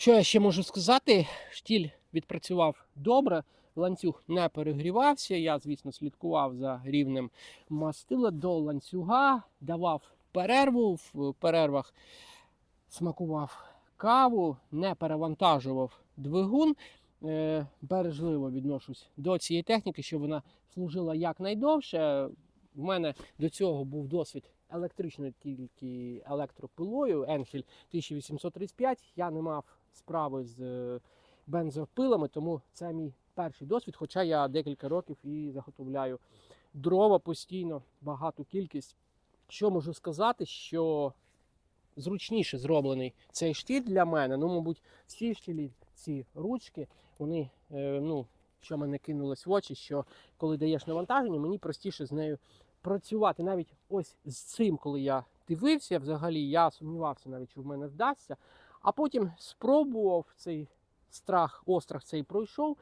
Що я ще можу сказати? Штіль відпрацював добре, ланцюг не перегрівався. Я, звісно, слідкував за рівнем мастила до ланцюга, давав перерву в перервах, смакував каву, не перевантажував двигун. Е, Бережливо відношусь до цієї техніки, щоб вона служила якнайдовше. У мене до цього був досвід електричною тільки електропилою Енхель 1835. Я не мав справи з е, бензопилами, тому це мій перший досвід. Хоча я декілька років і заготовляю дрова постійно, багату кількість. Що можу сказати, що зручніше зроблений цей штіль для мене. Ну, мабуть, всі штілі, ці ручки, вони, е, ну, що мене кинулось в очі, що коли даєш навантаження, мені простіше з нею працювати. Навіть ось з цим, коли я дивився, взагалі я сумнівався навіть, що в мене вдасться. А потім спробував цей страх, острах цей пройшов.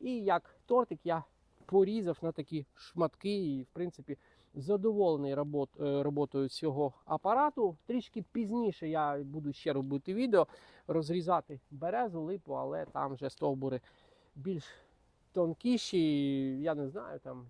І як тортик я порізав на такі шматки. І, в принципі, задоволений робот, е, роботою цього апарату. Трішки пізніше я буду ще робити відео, розрізати березу, липу, але там вже стовбури більш тонкіші. Я не знаю, там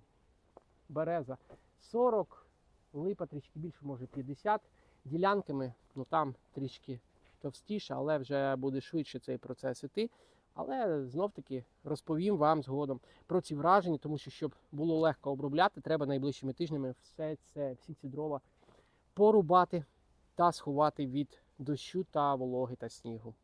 береза 40, липа трішки більше, може 50 ділянками, ну там трішки товстіше, але вже буде швидше цей процес іти. Але знов таки розповім вам згодом про ці враження, тому що щоб було легко обробляти, треба найближчими тижнями все це, всі ці дрова порубати та сховати від дощу та вологи та снігу.